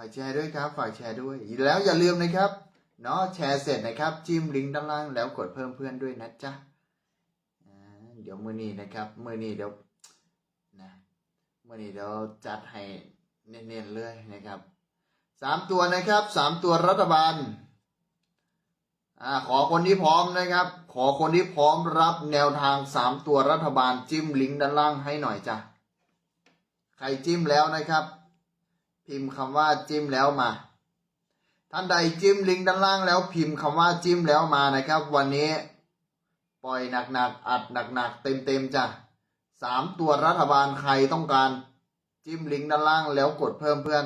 ฝากแชร์ด้วยครับ ฝากแชร์ด้วย แล้วอย่าลืมนะครับเนาะแชร์เสร็จนะครับ จิ้มลิงก์ด้านล่างแล้วกดเพิ่มเพื่อนด้วยนะจ๊ะเดี๋ยวมือนี้นะครับมือนี้เดี๋ยวนะมือนี้เดี๋ยวจัดให้เน้นๆเลยนะครับสามตัวนะครับสามตัวรัฐบาลอ่าขอคนที่พร้อมนะครับ ขอคนที่พร้อมรับแนวทางสามตัวรัฐบาลจิ้มลิงก์ด้านล่างให้หน่อยจ้ะใครจิ้มแล้วนะครับ พิมพ์คำว่าจิ้มแล้วมา ท่านใดจิ้มลิงก์ด้านล่างแล้วพิมพ์คำว่าจิ้มแล้วมานะครับ วันนี้ปล่อยหนักๆอัดหนักๆเต็มๆจ้ะสามตัวรัฐบาลใครต้องการจิ้มลิงก์ด้านล่างแล้วกดเพิ่มเพื่อน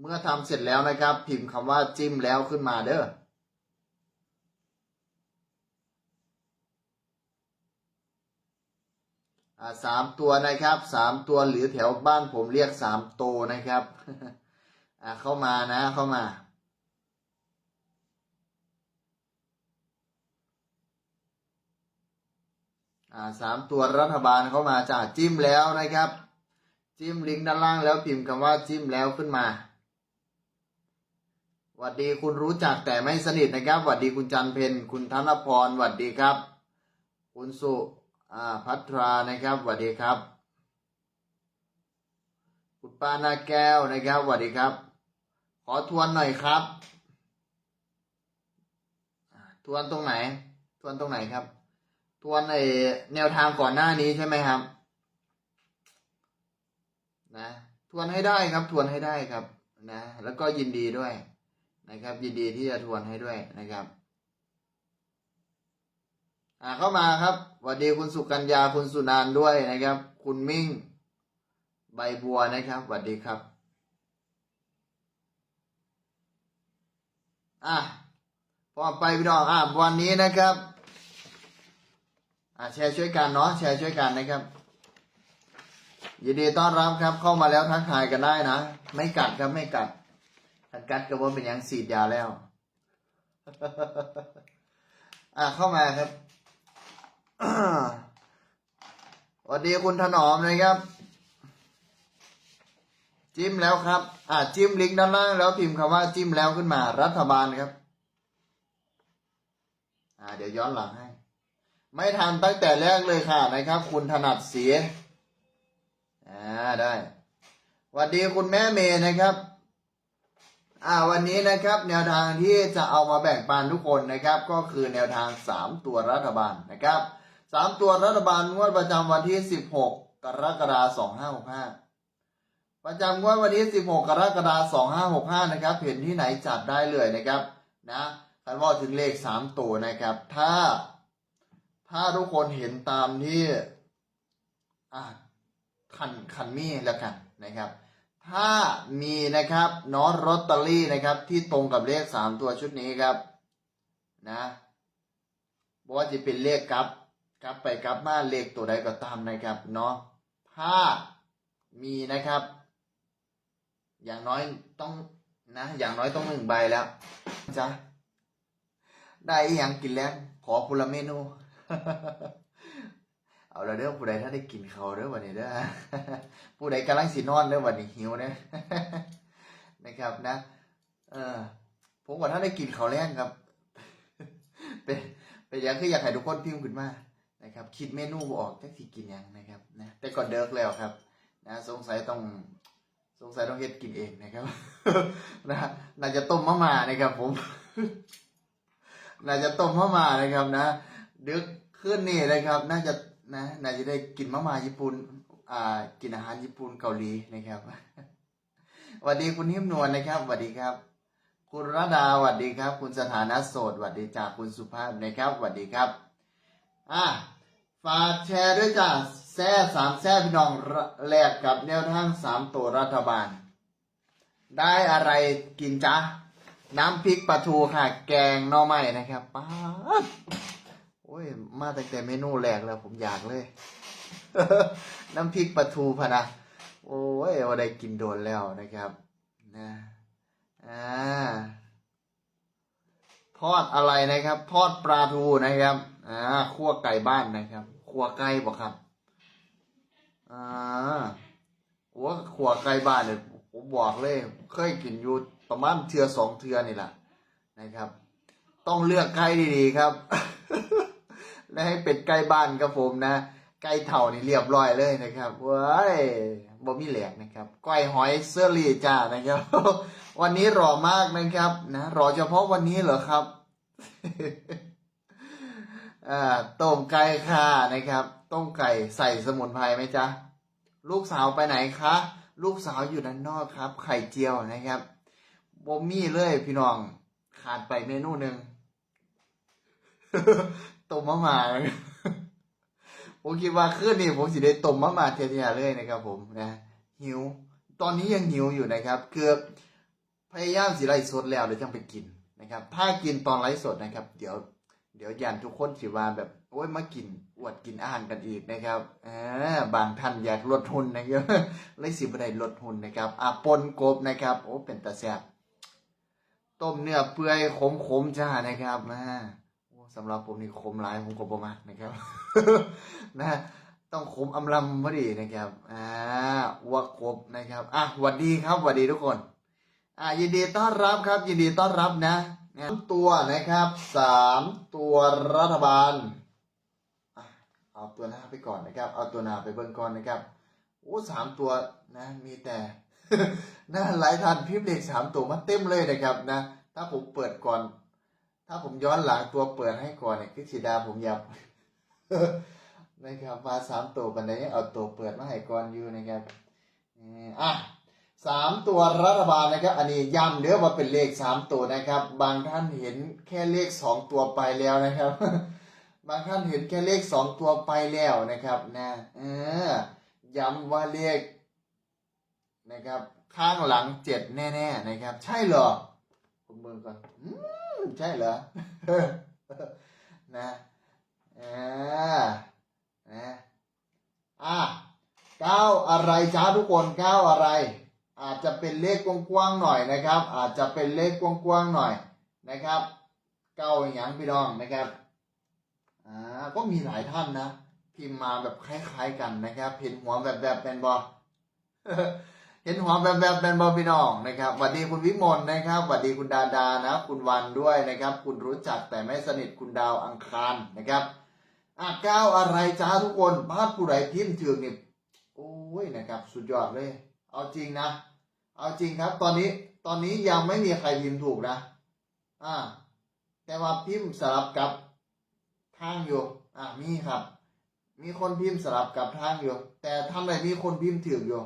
เมื่อทำเสร็จแล้วนะครับ พิมพ์คำว่าจิ้มแล้วขึ้นมาเด้ออ่า สามตัวนะครับสามตัวหรือแถวบ้านผมเรียกสามโตนะครับอ่าเข้ามานะเข้ามาอ่าสามตัวรัฐบาลเข้ามาจ้าจิ้มแล้วนะครับ จิ้มลิงก์ด้านล่างแล้วพิมพ์คำว่าจิ้มแล้วขึ้นมาหวัดดีคุณรู้จักแต่ไม่สนิทนะครับหวัดดีคุณจันเพนคุณธนพรหวัดดีครับ คุณสุ อ่าพัทรานะครับหวัดดีครับ คุณปานาแก้วนะครับหวัดดีครับ ขอทวนหน่อยครับ ทวนตรงไหน ทวนตรงไหนครับ ทวนไอแนวทางก่อนหน้านี้ใช่ไหมครับ นะ ทวนให้ได้ครับ ทวนให้ได้ครับ นะ แล้วก็ยินดีด้วยนะครับ ยินดีที่จะทวนให้ด้วยนะครับ อ่าเข้ามาครับสวัสดีคุณสุกัญญาคุณสุนานด้วยนะครับ คุณมิ่ง ใบบัวนะครับสวัสดีครับ อะพอไปพี่น้องอะวันนี้นะครับอะแชร์ช่วยกันเนาะแชร์ช่วยกันนะครับยินดีต้อนรับครับ เข้ามาแล้วทักทายกันได้นะ ไม่กัดครับไม่กัดถ้ากัดก็ว่าเป็นยังสีดยาแล้ว อะเข้ามาครับ สวัสดีคุณถนอมนะครับ จิ้มแล้วครับ อะจิ้มลิงก์ด้านล่างแล้วพิมพ์คำว่าจิ้มแล้วขึ้นมา รัฐบาลครับ อ่า เดี๋ยวย้อนหลังให้ ไม่ทันตั้งแต่แรกเลยค่ะนะครับ คุณถนัดเสีย อ่าได้สวัสดีคุณแม่เมย์นะครับอ่าวันนี้นะครับแนวทางที่จะเอามาแบ่งปันทุกคนนะครับ ก็คือแนวทางสามตัวรัฐบาลนะครับ สามตัวรัฐบาลงวดประจำวันที่สิบหกกรกฎาคมสองห้าหกห้าประจำงวดวันที่สิบหกกรกฎาคมสองห้าหกห้านะครับ เห็นที่ไหนจัดได้เลยนะครับ นะคันว่าถึงเลขสามตัวนะครับ ถ้า ถ้าทุกคนเห็นตามที่อ่าคันคันมี่แล้วกันนะครับ ถ้ามีนะครับน้อนรอตเตอรี่นะครับ ที่ตรงกับเลขสามตัวชุดนี้ครับ นะบอกว่าจะเป็นเลขกลับ กลับไปกลับมาเลขตัวใดก็ตามนะครับเนาะถ้ามีนะครับ อย่างน้อยต้องนะอย่างน้อยต้องหนึ่งใบแล้วจ้ะได้อหยังกินแล้ว ขอพละเมนู เอาละเด้อผู้ใดถ้าได้กินเขาเด้อวันนี้เด้อผู้ใดกำลังสินอนเด้อวันนี้หิวเด้อนะครับนะ เออผมว่าถ้าได้กินเขาวแรงครับ เป็นเป็นอย่างคืออยากให้ทุกคนพิมพ์ขึ้นมา นะครับ คิดเมนูออกจักสิกินยังนะครับนะแต่ก่อนเดิกแล้วครับนะสงสัยต้องสงสัยต้องเฮ็ดกินเองนะครับนะน่าจะต้มมะม่านะครับผมน่าจะต้มมะม่านะครับนะดึกขึ้นนี่นะครับ น่าจะนะน่าจะได้กินมะม่าญี่ปุ่นอ่ากินอาหารญี่ปุ่นเกาหลีนะครับสวัสดีคุณหิมนวลนะครับสวัสดีครับ คุณรดาสวัสดีครับ คุณสถานะโสดสวัสดีจากคุณสุภาพนะครับสวัสดีครับ อะฝากแชร์ด้วยจ้าแซ่สามแซ่พี่น้องแลกกับแนวทางสามตัวรัฐบาล ได้อะไรกินจ้าน้ำพริกปลาทูค่ะ แกงหน่อไม้นะครับป๊าโอ้ย มาตั้งแต่เมนูแรกแล้วผมอยากเลย น้ำพริกปลาทูพะนะ โอ้ยว่าได้กินโดนแล้วนะครับ นะอ่าทอดอะไรนะครับ ทอดปลาทูนะครับ อ่าคั่วไก่บ้านนะครับคั่วไก่บอกครับอ่าหัวขัวไก่บ้านเนี่ยผมบอกเลย เคยกินอยู่ประมาณเทือสองเทือนี่แหละนะครับ ต้องเลือกไก่ดีๆครับและให้เป็ดไก่บ้านครับผมนะไก่เถ่านี่เรียบร้อยเลยนะครับเว้ยบ่มีแหลกนะครับก้อยหอยเสื้อรีจ้านะครับ วันนี้รอมากนะครับ นะรอเฉพาะวันนี้เหรอครับ ต้มไก่ค่ะนะครับ ต้มไก่ใส่สมุนไพรไหมจ๊ะ ลูกสาวไปไหนคะ ลูกสาวอยู่ด้านนอกครับ ไข่เจียวนะครับบ่มีเลยพี่น้องขาดไปเมนูหนึ่งต้มมะม่าผมคิดว่าคืนนี้ผมสิได้ต้มมะม่าเทียๆเลยนะครับ ผมนะหิว ตอนนี้ยังหิวอยู่นะครับ คือพยายามสิไล่สดแล้วเดี๋ยวจังไปกินนะครับ ถ้ากินตอนไลฟ์สดนะครับ เดี๋ยว เดี๋ยวยันทุกคนสิว่าแบบโอ้ยมากินอวดกินอาหารกันอีกนะครับอ่าบางท่านอยากลดหุ่นนะครับเลยสิบได้ลดหุ่นนะครับอะปนกบนะครับ โอ้เป็นตาแซ่บต้มเนื้อเปื่อยขมๆจ้านะครับอ่าสำหรับผมนี่ขมหลายผมก็บ่มักนะครับ นะต้องขมอำลำพอดีนะครับ อ่าวัวกบนะครับ อะหวัดดีครับหวัดดีทุกคน อ่ายินดีต้อนรับครับ ยินดีต้อนรับนะ ตัวนะครับสามตัวรัฐบาล เอาตัวหน้าไปก่อนนะครับ เอาตัวหน้าไปเบิ่งก่อนนะครับโอ้สามตัวนะมีแต่นะหลายท่านพิมพ์เลขสามตัวมาเต็มเลยนะครับนะ ถ้าผมเปิดก่อน ถ้าผมย้อนหลังตัวเปิดให้ก่อนเนี่ยคือสีดาผมยับนะครับมาสามตัวบันไดเอาตัวเปิดมาให้ก่อนอยู่นะครับเอ่ออะ สามตัวรัฐบาลนะครับ อันนี้ย้ำเนื้อว่าเป็นเลขสามตัวนะครับ บางท่านเห็นแค่เลขสองตัวไปแล้วนะครับ บางท่านเห็นแค่เลขสองตัวไปแล้วนะครับนะเออย้ำว่าเลขนะครับ ข้างหลังเจ็ดแน่ ๆ นะครับ ใช่เหรอผมเบิ่งก่อนอืมใช่เหรอนะเออนะอะเก้าอะไรจ้าทุกคนเก้าอะไร อาจจะเป็นเลขกว้างๆหน่อยนะครับ อาจจะเป็นเลขกว้างๆหน่อยนะครับ เก้าอย่างพี่น้องนะครับอ่าก็มีหลายท่านนะพิมพ์มาแบบคล้ายๆกันนะครับเห็นหัวแบบแบบๆเป็นบอเห็นหัวแบบแบบๆเป็นบอพี่น้องนะครับสวัสดีคุณวิมลนะครับสวัสดีคุณดาดานะ คุณวันด้วยนะครับ คุณรู้จักแต่ไม่สนิทคุณดาวอังคารนะครับอะเก้าอะไรจ้าทุกคนบ้านผู้ใดพิมพ์ถึงนี่โอ้ยนะครับ สุดยอดเลย เอาจริงนะ เอาจริงครับตอนนี้ตอนนี้ยังไม่มีใครพิมพ์ถูกนะ อ่า แต่ว่าพิมพ์สลับกับทางอยู่อ่ามีครับ มีคนพิมพ์สลับกับทางอยู่ แต่ท่านใดมีคนพิมพ์ถูกอยู่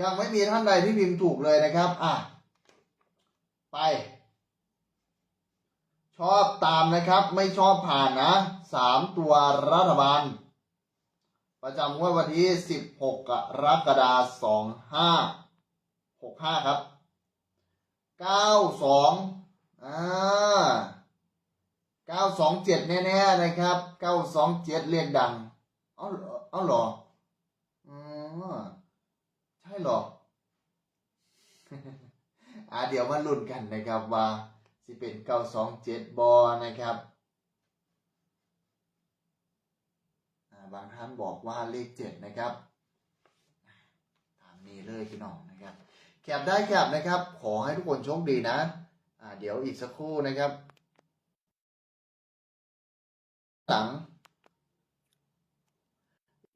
ยังไม่มีท่านใดที่พิมพ์ถูกเลยนะครับ อะไป ชอบตามนะครับ ไม่ชอบผ่านนะสามตัวรัฐบาล ประจำงวดวันที่16กกรกฎาคมสองห้า 2565ครับ92อ่า927แน่ๆนะครับ927เรียกดังเอาเอเอาหรออืมใช่หรออ่าเดี๋ยวมาลุ้นกันนะครับว่าสิเป็น927บอนะครับบางท่านบอกว่าเลขเจ็ดนะครับ ตามนี้เลยพี่น้องนะครับ แคปได้แคปนะครับ ขอให้ทุกคนโชคดีนะอ่าเดี๋ยวอีกสักครู่นะครับ หลัง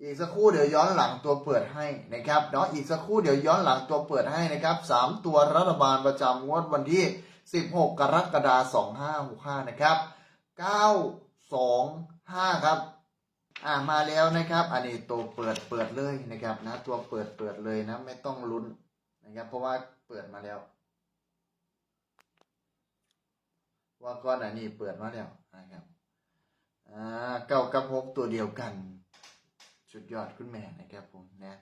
อีกสักครู่เดี๋ยวย้อนหลังตัวเปิดให้นะครับเนาะอีกสักครู่เดี๋ยวย้อนหลังตัวเปิดให้นะครับสามตัวรัฐบาลประจำงวดวันที่ 16 กรกฎาคม2565 นะครับ 925 ครับอ่ามาแล้วนะครับ อันนี้ตัวเปิดเปิดเลยนะครับนะ ตัวเปิดเปิดเลยนะ ไม่ต้องลุ้น นะครับ เพราะว่าเปิดมาแล้ว ว่าก้อนอันนี้เปิดมาแล้วนะครับอ่าเก้ากับหกตัวเดียวกันสุดยอดคุณแม่นะครับผมนะ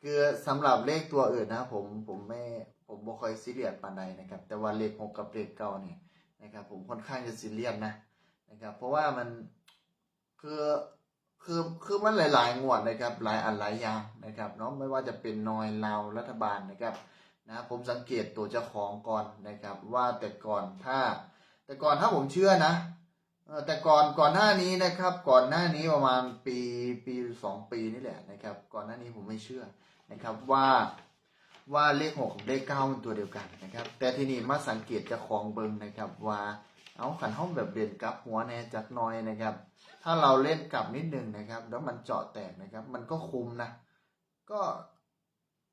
คือสำหรับเลขตัวอื่นนะผมผมไม่ผมบ่ค่อยซีเรียสปานใดนะครับ แต่ว่าเลขหกกับเลขเก้าเนี่ยนะครับ ผมค่อนข้างจะซีเรียสนะนะครับ เพราะว่ามันคือ คือคือมันหลาย ๆ งวดนะครับหลายอันหลายอย่างนะครับเนาะไม่ว่าจะเป็นนอยลาวรัฐบาลนะครับนะผมสังเกตตัวเจ้าของก่อนนะครับ ว่าแต่ก่อนถ้า แต่ก่อนถ้าผมเชื่อนะแต่ก่อนก่อนหน้านี้นะครับ ก่อนหน้านี้ประมาณปีปีสองปีนี่แหละนะครับ ก่อนหน้านี้ผมไม่เชื่อนะครับว่าว่าเลขหกเลขเก้ามันตัวเดียวกันนะครับ แต่ที่นี่มาสังเกตเจะคองเบิงนะครับ ว่าเอาขันห้องแบบเด่นกลับหัวแน่จักน้อยนะครับ ถ้าเราเล่นกลับนิดนึงนะครับ แล้วมันเจาะแตกนะครับ มันก็คุมนะ ก็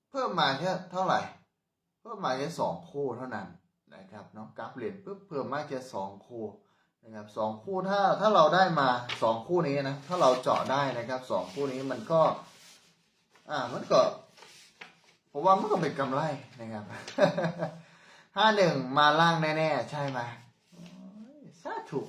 เพิ่มมาแค่เท่าไหร่ เพิ่มมาแค่สองคู่เท่านั้นนะครับเนาะกราฟเหรียญปุ๊บเพิ่มมาแค่สองคู่นะครับสองคู่ถ้าถ้าเราได้มาสองคู่นี้นะ ถ้าเราเจาะได้นะครับสองคู่นี้มันก็ อ่ามันก็ผมว่ามันก็เป็นกำไรนะครับห้าหนึ่งมาล่างแน่ ๆ ใช่ไหมโอ้ยสาธุ